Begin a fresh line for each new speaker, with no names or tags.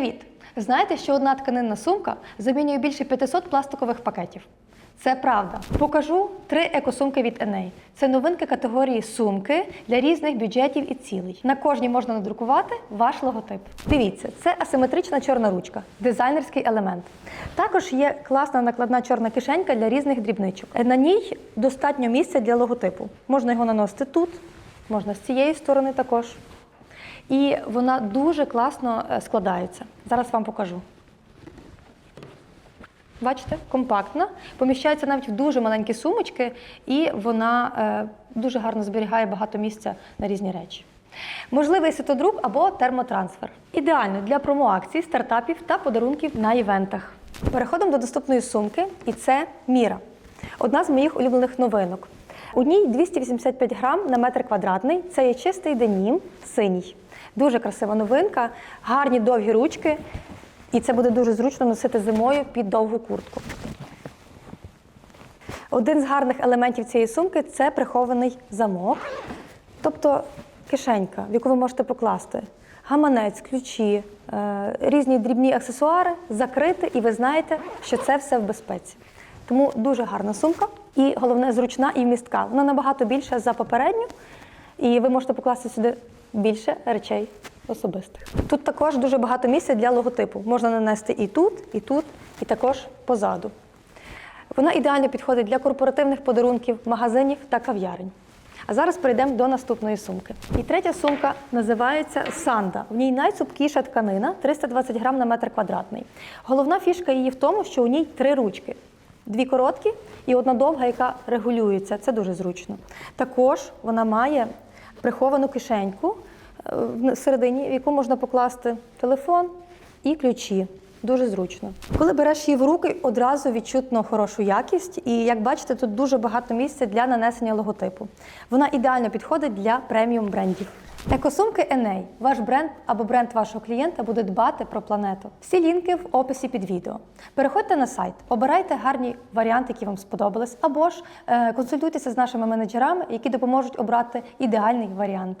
Привіт! Знаєте, що одна тканинна сумка замінює більше 500 пластикових пакетів? Це правда. Покажу три екосумки від Еней. Це новинки категорії сумки для різних бюджетів і цілей. На кожній можна надрукувати ваш логотип. Дивіться, це асиметрична чорна ручка, дизайнерський елемент. Також є класна накладна чорна кишенька для різних дрібничок. На ній достатньо місця для логотипу. Можна його наносити тут, можна з цієї сторони також. І вона дуже класно е, складається. Зараз вам покажу. Бачите, компактна, поміщається навіть в дуже маленькі сумочки, і вона е, дуже гарно зберігає багато місця на різні речі. Можливий ситодрук або термотрансфер. Ідеально для промоакцій, стартапів та подарунків на івентах. Переходимо до доступної сумки, і це Міра. Одна з моїх улюблених новинок. У ній 285 грам на метр квадратний. Це є чистий денім, синій. Дуже красива новинка, гарні довгі ручки. І це буде дуже зручно носити зимою під довгу куртку. Один з гарних елементів цієї сумки це прихований замок, тобто кишенька, в яку ви можете покласти гаманець, ключі, е, різні дрібні аксесуари, закрити, і ви знаєте, що це все в безпеці. Тому дуже гарна сумка і головне зручна і вмістка. Вона набагато більша за попередню, і ви можете покласти сюди більше речей особистих. Тут також дуже багато місця для логотипу. Можна нанести і тут, і тут, і також позаду. Вона ідеально підходить для корпоративних подарунків, магазинів та кав'ярень. А зараз перейдемо до наступної сумки. І третя сумка називається Санда. В ній найцупкіша тканина 320 грам на метр квадратний. Головна фішка її в тому, що у ній три ручки. Дві короткі і одна довга, яка регулюється. Це дуже зручно. Також вона має приховану кишеньку е, всередині, в яку можна покласти телефон і ключі. Дуже зручно. Коли береш її в руки, одразу відчутно хорошу якість, і як бачите, тут дуже багато місця для нанесення логотипу. Вона ідеально підходить для преміум брендів. Екосумки Еней. Ваш бренд або бренд вашого клієнта буде дбати про планету. Всі лінки в описі під відео. Переходьте на сайт, обирайте гарні варіанти, які вам сподобались, або ж е, консультуйтеся з нашими менеджерами, які допоможуть обрати ідеальний варіант.